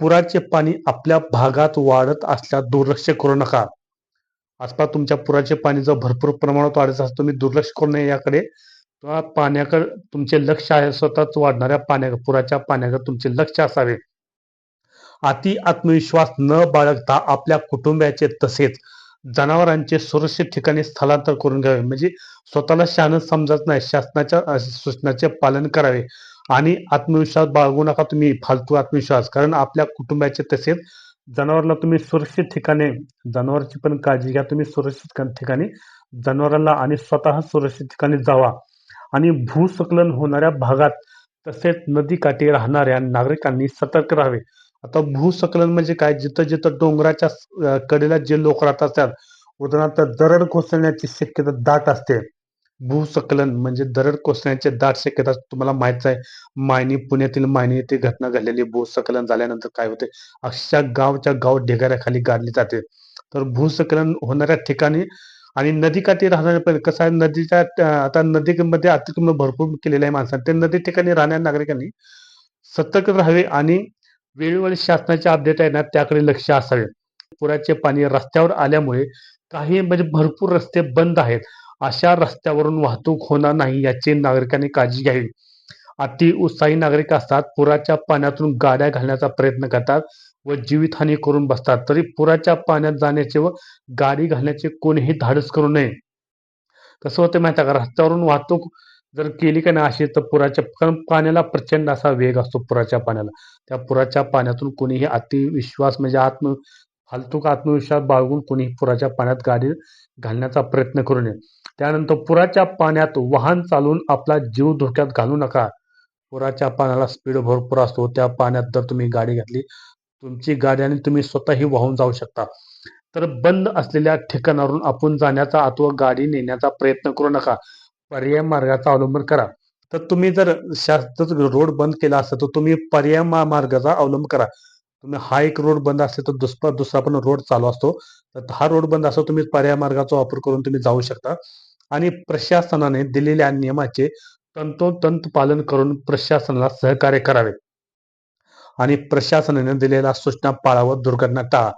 पुराचे पाणी आपल्या भागात वाढत असल्यास दुर्लक्ष करू नका. आसपास तुमच्या पुराचे पाणी जर भरपूर प्रमाणात वाढत असतं तुम्ही दुर्लक्ष करू नये याकडे. पाण्याकडे तुमचे लक्ष आहे स्वतःच वाढणाऱ्या पाण्या पुराच्या पाण्याकडे तुमचे लक्ष असावे. अति आत्मविश्वास न बाळगता आपल्या कुटुंबाचे तसेच जनावरांचे सुरक्षित ठिकाणी स्थलांतर करून घ्यावे. म्हणजे स्वतःला शहाणं समजत नाही शासनाच्या सूचनाचे पालन करावे. आणि आत्मविश्वास बाळगू नका तुम्ही फालतू आत्मविश्वास. कारण आपल्या कुटुंबाचे तसेच जनावरांना तुम्ही सुरक्षित ठिकाणी जनावरची पण काळजी घ्या. तुम्ही सुरक्षित ठिकाणी जनावरांना आणि स्वतः सुरक्षित ठिकाणी जावा. आणि भूस्खलन होणाऱ्या भागात तसेच नदीकाठी राहणाऱ्या नागरिकांनी सतर्क राहावे. आता भूस्खलन म्हणजे काय? जिथं जिथं डोंगराच्या कडेला जे लोक राहत असतात उदाहरणार्थ दरड कोसळण्याची शक्यता दाट असते. भूस्खलन म्हणजे दरड कोसळण्याचे दाट शक्यता तुम्हाला माहीत आहे. मायनी पुण्यातील मायनी येथे घटना घडलेली. भूस्खलन झाल्यानंतर काय होते? अशा गावच्या गाव ढिगाऱ्याखाली गाडली जाते. तर भूस्खलन होणाऱ्या ठिकाणी आणि नदीकाठी राहणारे पण कसं आहे? नदीच्या आता नदीमध्ये अतिक्रमण भरपूर केलेले आहे माणसांनी. ते नदी ठिकाणी राहणाऱ्या नागरिकांनी सतर्क राहावे आणि वेळोवेळी शासनाचे अपडेट आहे ना त्याकडे लक्ष असावे. पुराचे पाणी रस्त्यावर आल्यामुळे काही म्हणजे भरपूर रस्ते बंद आहेत. अशा रस्त्यावरून वाहतूक होणार नाही याची नागरिकांनी काळजी घ्यावी. अति उत्साही नागरिक असतात पुराच्या पाण्यातून गाड्या घालण्याचा प्रयत्न करतात व जीवितहानी करून बसतात. तरी पुराच्या पाण्यात जाण्याचे व गाडी घालण्याचे कोणीही धाडस करू नये. कसं होतं माहिती आहे का? रस्त्यावरून वाहतूक जर केली का नाही अशी तर पुराच्या कारण पाण्याला प्रचंड असा वेग असतो पुराच्या पाण्याला. त्या पुराच्या पाण्यातून कोणीही अतिविश्वास म्हणजे आत्म फालतूक आत्मविश्वास बाळगून कोणीही पुराच्या पाण्यात गाडी घालण्याचा प्रयत्न करू नये. त्यानंतर पुराच्या पाण्यात वाहन चालवून आपला जीव धोक्यात घालू नका. पुराच्या पाण्याला स्पीड भरपूर असतो. त्या पाण्यात जर तुम्ही गाडी घातली तुमची गाडी आणि तुम्ही स्वतःही वाहून जाऊ शकता. तर बंद असलेल्या ठिकाणावरून आपण जाण्याचा अथवा गाडी नेण्याचा प्रयत्न करू नका. पर्याय मार्गाचा अवलंबन करा. तर तुम्ही जर शास्त्र रोड बंद केला असेल तर तुम्ही पर्याय मार्गाचा अवलंब करा. तुम्ही हा एक रोड बंद असले तर दुसरा दुसरा पण रोड चालू असतो. तर हा रोड बंद असतो तुम्ही पर्याय मार्गाचा वापर करून तुम्ही जाऊ शकता. आणि प्रशासनाने दिलेल्या नियमाचे तंतोतंत पालन करून प्रशासनाला सहकार्य करावे. आणि प्रशासनाने दिलेल्या सूचना पाळावं दुर्घटना टाळा.